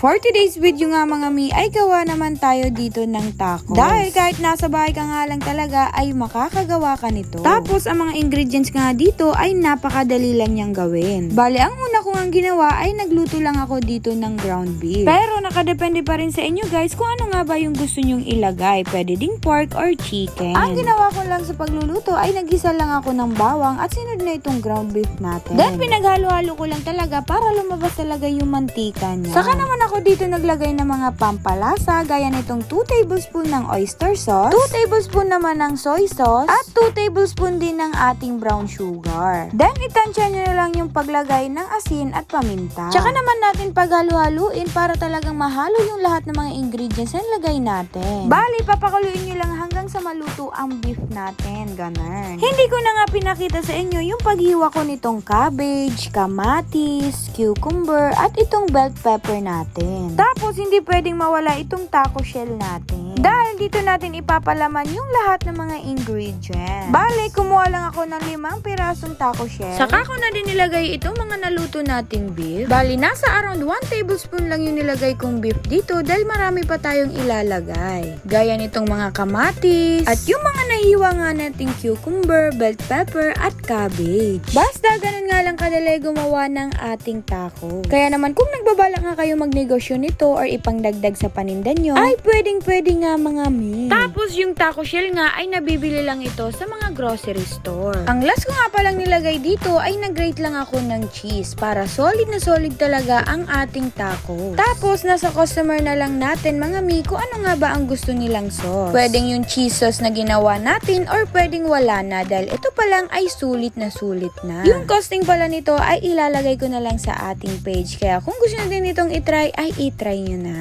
For today's video nga mga mi, ay gawa naman tayo dito ng tacos. Dahil kahit nasa bahay ka nga lang talaga, ay makakagawa ka nito. Tapos ang mga ingredients nga dito ay napakadali lang niyang gawin. Bale, ang ko nga ginawa ay nagluto lang ako dito ng ground beef. Pero nakadepende pa rin sa inyo guys kung ano nga ba yung gusto nyong ilagay. Pwede ding pork or chicken. Ang ginawa ko lang sa pagluluto ay nagisa lang ako ng bawang at sinunod na itong ground beef natin. Then pinaghalo-halo ko lang talaga para lumabas talaga yung mantika niya. Saka naman ako dito naglagay ng mga pampalasa gaya nitong 2 tablespoon ng oyster sauce, 2 tablespoon naman ng soy sauce, at 2 tablespoon din ng ating brown sugar. Then itansya nyo na lang yung paglagay ng asin at paminta. Tsaka naman natin paghalo-haluin para talagang mahalo yung lahat ng mga ingredients na nilagay natin. Bali, papakuluin nyo lang hanggang sa maluto ang beef natin. Ganun. Hindi ko na nga pinakita sa inyo yung paghiwa ko nitong cabbage, kamatis, cucumber, at itong bell pepper natin. Tapos, hindi pwedeng mawala itong taco shell natin. Dahil dito natin ipapalaman yung lahat ng mga ingredients. Bale, kumuha lang ako ng limang pirasong taco shell. Saka ko na din nilagay itong mga naluto nating beef. Bali, nasa around 1 tablespoon lang yung nilagay kong beef dito dahil marami pa tayong ilalagay. Gaya nitong mga kamatis, at yung mga nahiwa nga nating cucumber, bell pepper, at cabbage. Basta ganun nga lang kadali gumawa ng ating taco. Kaya naman kung nagbabala nga kayo magnegosyo nito or ipangdagdag sa paninda nyo, ay pwedeng pwede nga mga mi. Tapos yung taco shell nga ay nabibili lang ito sa mga grocery store. Ang last ko nga palang nilagay dito ay nag-grate lang ako ng cheese para solid na solid talaga ang ating taco. Tapos nasa customer na lang natin mga mi kung ano nga ba ang gusto nilang sauce. Pwedeng yung cheese sauce na ginawa natin or pwedeng wala na dahil ito pa lang ay sulit na sulit na. Yung costing pala nito ay ilalagay ko na lang sa ating page kaya kung gusto nyo din itong itry ay itry nyo na.